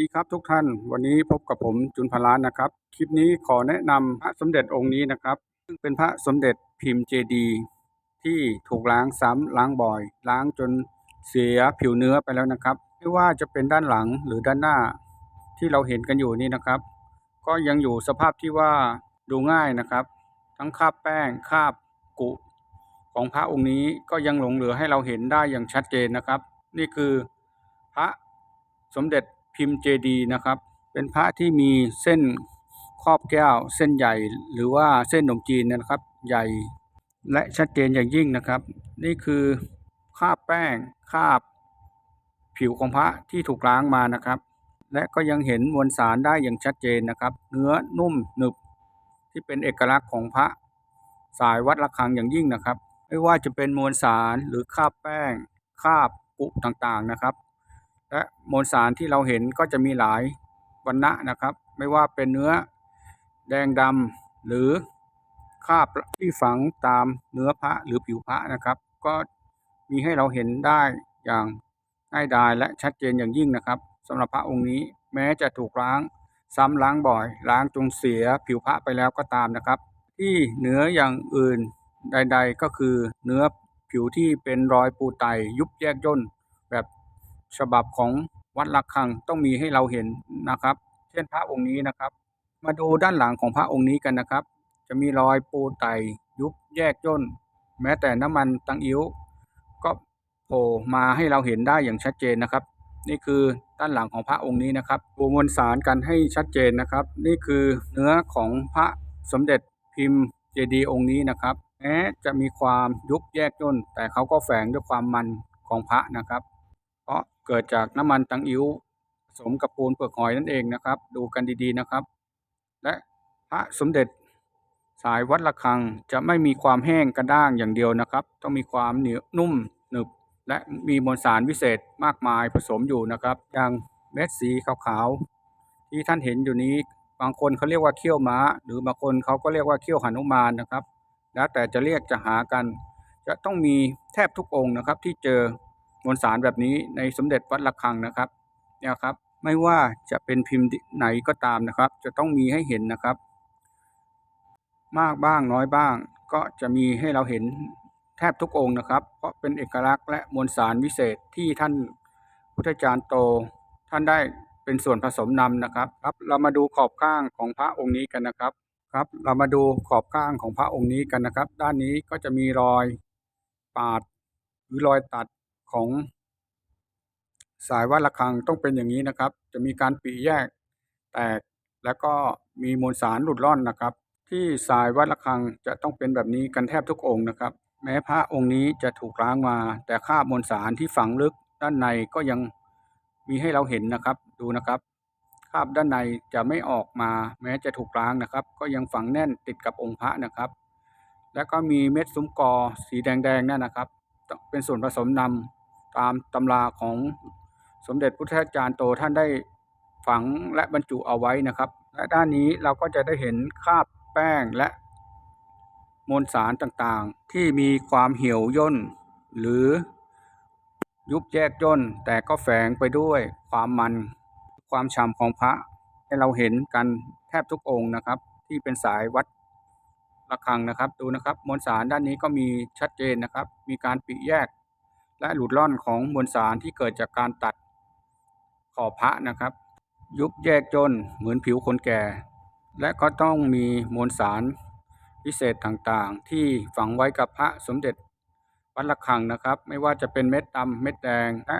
ดีครับทุกท่าน วันนี้พบกับผมจุนพลานนะครับ คลิปนี้ขอแนะนำพระสมเด็จองค์นี้นะครับ ซึ่งเป็นพระสมเด็จพิมพ์เจดีที่ถูกล้างซ้ำล้างบ่อย ล้างจนเสียผิวเนื้อไปแล้วนะครับ ไม่ว่าจะเป็นด้านหลังหรือด้านหน้าที่เราเห็นกันอยู่นี่นะครับ ก็ยังอยู่สภาพที่ว่าดูง่ายนะครับ ทั้งคราบแป้งคราบกุ ของพระองค์นี้ก็ยังหลงเหลือให้เราเห็นได้อย่างชัดเจนนะครับ นี่คือพระสมเด็จ พิมพ์เจดีนะครับ เป็นพระที่มีเส้นครอบแก้ว เส้นใหญ่หรือว่าเส้นขนมจีนนะครับ ใหญ่และชัดเจนอย่างยิ่งนะครับ นี่คือคราบแป้งคราบผิวของพระที่ถูกล้างมานะครับ และก็ยังเห็นมวลสารได้อย่างชัดเจนนะครับ เนื้อนุ่มหนึบที่เป็นเอกลักษณ์ของพระสายวัดระฆังอย่างยิ่งนะครับ ไม่ว่าจะเป็นมวลสารหรือคราบแป้งคราบกุต่างๆนะครับ และมวลสารที่เราเห็นก็จะมีหลายวันณะนะครับ ไม่ว่าเป็นเนื้อแดงดำหรือคาบที่ฝังตามเนื้อพระหรือผิวพระนะครับ ก็มีให้เราเห็นได้อย่างง่ายดายและชัดเจนอย่างยิ่งนะครับสำหรับพระองค์นี้แม้จะถูกล้างซ้ำล้างบ่อย ล้างจนเสียผิวพระไปแล้วก็ตามนะครับ ที่เนืออย่างอื่นใด ๆ ก็คือเนื้อผิวที่เป็นรอยปูไตยุบแยกย่นแบบ ฉบับของวัดระฆังต้องมีให้เราเห็นนะครับ เช่นพระองค์นี้นะครับ มาดูด้านหลังของพระองค์นี้กันนะครับ จะมีรอยปูไตยุบแยกย่น แม้แต่น้ำมันตังอิ้ว ก็โผล่มาให้เราเห็นได้อย่างชัดเจนนะครับ นี่คือด้านหลังของพระองค์นี้นะครับปูมวลสารกันให้ชัดเจนนะครับ นี่คือเนื้อของพระสมเด็จพิมพ์เจดีย์องค์นี้นะครับแม้จะมีความยุบแยกย่นแต่เขาก็แฝงด้วยความมันของพระนะครับ เพราะ เกิดจากน้ำมันตังอิ้วผสมกับปูนเปลือกหอยนั่นเองนะครับ ดูกันดีๆนะครับ และพระสมเด็จสายวัดระฆังจะไม่มีความแห้งกระด้างอย่างเดียวนะครับ ต้องมีความเหนียวนุ่มหนึบ และมีมวลสารวิเศษมากมายผสมอยู่นะครับ อย่างเม็ดสีขาวๆที่ท่านเห็นอยู่นี้บางคนเขาเรียกว่าเขี้ยวม้า หรือบางคนเขาก็เรียกว่าเขี้ยวหนุมานนะครับ แล้วแต่จะเรียกจะหากัน จะต้องมีแทบทุกองค์นะครับที่เจอ มวลสารแบบนี้ในสมเด็จวัดระฆังนะครับเนี่ยครับไม่ว่าจะเป็นพิมพ์ไหนก็ตามนะครับ จะต้องมีให้เห็นนะครับ มากบ้างน้อยบ้าง ก็จะมีให้เราเห็นแทบทุกองค์นะครับ เพราะเป็นเอกลักษณ์และมวลสารวิเศษที่ท่านพุทธจารย์โต ท่านได้เป็นส่วนผสมนำนะครับครับ เรามาดูขอบข้างของพระองค์นี้กันนะครับครับ เรามาดูขอบข้างของพระองค์นี้กันนะครับ ด้านนี้ก็จะมีรอยปาดหรือรอยตัด ของสายวัดระฆังต้องเป็นอย่างนี้นะครับ จะมีการปริแยกแตกแล้วก็มีมวลสารหลุดร่อนนะครับ ที่สายวัดระฆังจะต้องเป็นแบบนี้กันแทบทุกองค์นะครับ แม้พระองค์นี้จะถูกล้างมา แต่คาบมวลสารที่ฝังลึกด้านในก็ยังมีให้เราเห็นนะครับดูนะครับคราบด้านในจะไม่ออกมาแม้จะถูกล้างนะครับ ก็ยังฝังแน่นติดกับองค์พระนะครับ แล้วก็มีเม็ดซุ้มกอสีแดงๆนั่นนะครับ เป็นส่วนผสมนำ ตามตำราของสมเด็จพุทธจารย์โตท่านได้ฝังและบรรจุเอาไว้นะครับ และด้านนี้เราก็จะได้เห็นคราบแป้งและมวลสารต่างๆ ที่มีความเหี่ยวย่น หรือยุบแยกย่น แต่ก็แฝงไปด้วยความมันความฉ่ำของพระให้เราเห็นกันแทบทุกองค์นะครับ ที่เป็นสายวัดระฆังนะครับ ดูนะครับมวลสารด้านนี้ก็มีชัดเจนนะครับ มีการปิแยก และหลุดล่อนของมวลสารที่เกิดจากการตัดขอบพระนะครับ ยุบแยกจนเหมือนผิวคนแก่ และก็ต้องมีมวลสารพิเศษต่างๆ ที่ฝังไว้กับพระสมเด็จวัดระฆังนะครับ ไม่ว่าจะเป็นเม็ดดำเม็ดแดงและ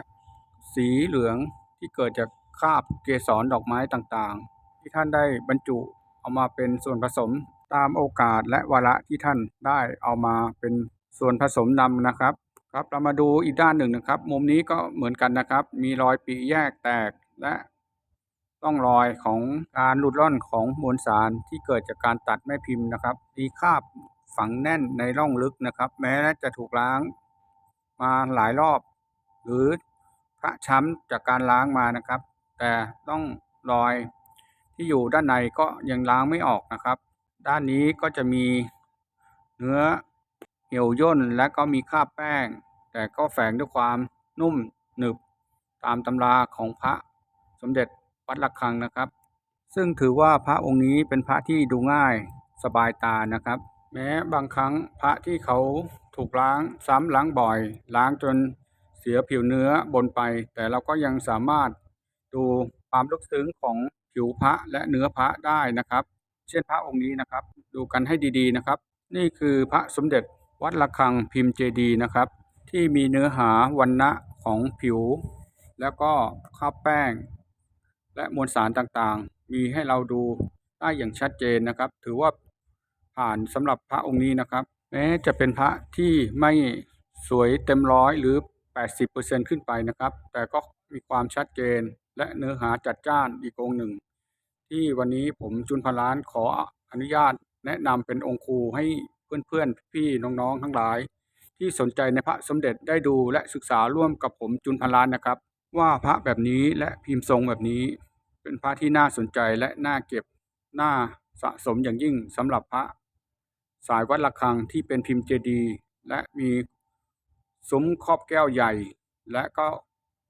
สีเหลืองที่เกิดจากคราบเกสรดอกไม้ต่างๆ ที่ท่านได้บรรจุเอามาเป็นส่วนผสมตามโอกาสและวาระที่ท่านได้เอามาเป็นส่วนผสมนำนะครับ ครับเรามาดูอีกด้านหนึ่งนะครับ มุมนี้ก็เหมือนกันนะครับ มีรอยปีแยกแตกและต้องรอยของการหลุดร่อนของมวลสารที่เกิดจากการตัดแม่พิมพ์นะครับมีคราบฝังแน่นในร่องลึกนะครับ แม้จะถูกล้างมาหลายรอบ หรือพระช้ำจากการล้างมานะครับ แต่ต้องรอยที่อยู่ด้านในก็ยังล้างไม่ออกนะครับ ด้านนี้ก็จะมีเนื้อ เหี่ยวย่นและก็มีคราบแป้ง แต่ก็แฝงด้วยความนุ่มหนึบตามตำราของพระสมเด็จวัดระฆังนะครับ ซึ่งถือว่าพระองค์นี้เป็นพระที่ดูง่ายสบายตานะครับ แม้บางครั้งพระที่เขาถูกล้างซ้ำล้างบ่อย ล้างจนเสียผิวเนื้อบนไป แต่เราก็ยังสามารถดูความลึกซึ้งของผิวพระและเนื้อพระได้นะครับ เช่นพระองค์นี้นะครับ ดูกันให้ดีๆนะครับ นี่คือพระสมเด็จ วัดระฆังพิมพ์เจดีนะครับ ที่มีเนื้อหาวันณะของผิว แล้วก็คราบแป้ง และมวลสารต่างๆ มีให้เราดูได้อย่างชัดเจนนะครับ ถือว่าผ่านสำหรับพระองค์นี้นะครับ แม้จะเป็นพระที่ไม่สวยเต็มร้อยหรือ 80%ขึ้นไปนะครับ แต่ก็มีความชัดเจนและเนื้อหาจัดจ้านอีกองค์หนึ่ง ที่วันนี้ผมจุนพลานขออนุญาตแนะนำเป็นองค์ครูให้ เพื่อนๆ พี่ๆน้องๆ ทั้งหลาย ที่สนใจในพระสมเด็จได้ดูและศึกษาร่วมกับผมจุนพลานนะครับ ว่าพระแบบนี้และพิมพ์ทรงแบบนี้ เป็นพระที่น่าสนใจและน่าเก็บน่าสะสมอย่างยิ่งสำหรับพระ สายวัดระฆังที่เป็นพิมพ์เจดีย์และมีซุ้มครอบแก้วใหญ่ และก็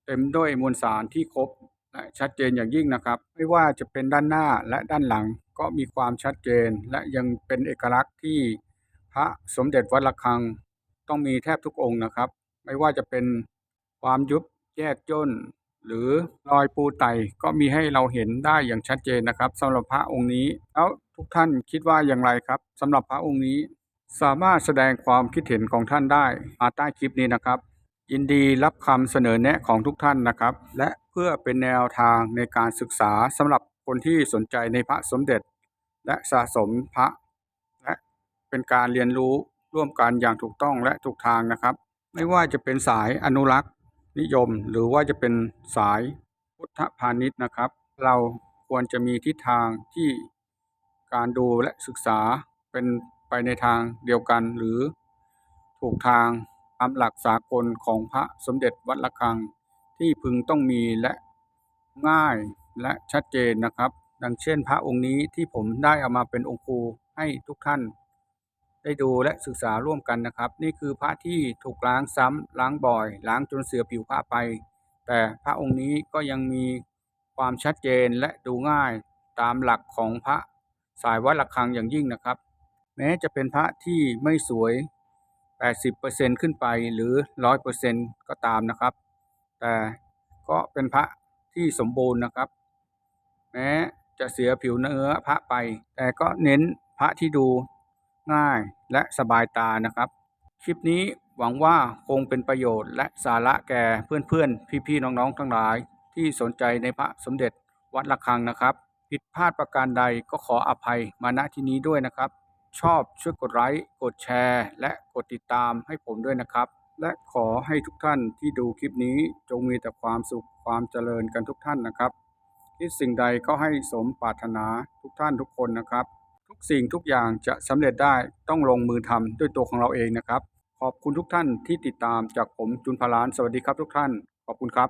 เต็มด้วยมวลสารที่ครบและชัดเจนอย่างยิ่งนะครับ ไม่ว่าจะเป็นด้านหน้าและด้านหลังก็มีความชัดเจนและยังเป็นเอกลักษณ์ที่ พระสมเด็จวัดระฆังต้องมีแทบทุกองค์นะครับ ไม่ว่าจะเป็นความยุบแยกย่น หรือรอยปูไตก็มีให้เราเห็นได้อย่างชัดเจนนะครับสำหรับพระองค์นี้แล้วทุกท่านคิดว่าอย่างไรครับสำหรับพระองค์นี้ สามารถแสดงความคิดเห็นของท่านได้มาใต้คลิปนี้นะครับ ยินดีรับคำเสนอแนะของทุกท่านนะครับ และเพื่อเป็นแนวทางในการศึกษาสำหรับคนที่สนใจในพระสมเด็จ และสะสมพระและ เป็นการเรียนรู้ร่วมกันอย่างถูกต้องและถูกทางนะครับ ไม่ว่าจะเป็นสายอนุรักษ์นิยม หรือว่าจะเป็นสายพุทธพาณิชย์นะครับ เราควรจะมีทิศทางที่การดูและศึกษาเป็นไปในทางเดียวกันหรือถูกทางตามหลักสากลของพระสมเด็จวัดระฆังที่พึงต้องมีและง่ายและชัดเจนนะครับ ดังเช่นพระองค์นี้ที่ผมได้เอามาเป็นองค์ครูให้ทุกท่าน ได้ดูและศึกษาร่วมกันนะครับ นี่คือพระที่ถูกล้างซ้ำล้างบ่อย ล้างจนเสือผิวพระไป แต่พระองค์นี้ก็ยังมีความชัดเจนและดูง่ายตามหลักของพระสายวัดระฆังอย่างยิ่งนะครับ แม้จะเป็นพระที่ไม่สวย 80%ขึ้นไปหรือ 100%ก็ตามนะครับ แต่ก็เป็นพระที่สมบูรณ์นะครับ แม้จะเสียผิวเนื้อพระไป แต่ก็เน้นพระที่ดู ง่ายและสบายตานะครับ คลิปนี้หวังว่าคงเป็นประโยชน์และสาระแก่เพื่อนๆ พี่ๆ น้องๆ ทั้งหลาย ที่สนใจในพระสมเด็จวัดระฆังนะครับ ผิดพลาดประการใดก็ขออภัยมาณที่นี้ด้วยนะครับ ชอบช่วยกดไลค์กดแชร์ และกดติดตามให้ผมด้วยนะครับ และขอให้ทุกท่านที่ดูคลิปนี้จงมีแต่ความสุขความเจริญกันทุกท่านนะครับคิดสิ่งใดก็ให้สมปรารถนาทุกท่านทุกคนนะครับ สิ่งทุกอย่างจะสำเร็จได้ต้องลงมือทำด้วยตัวของเราเองนะครับ ขอบคุณทุกท่านที่ติดตามจากผมจุนพลานสวัสดีครับทุกท่าน ขอบคุณครับ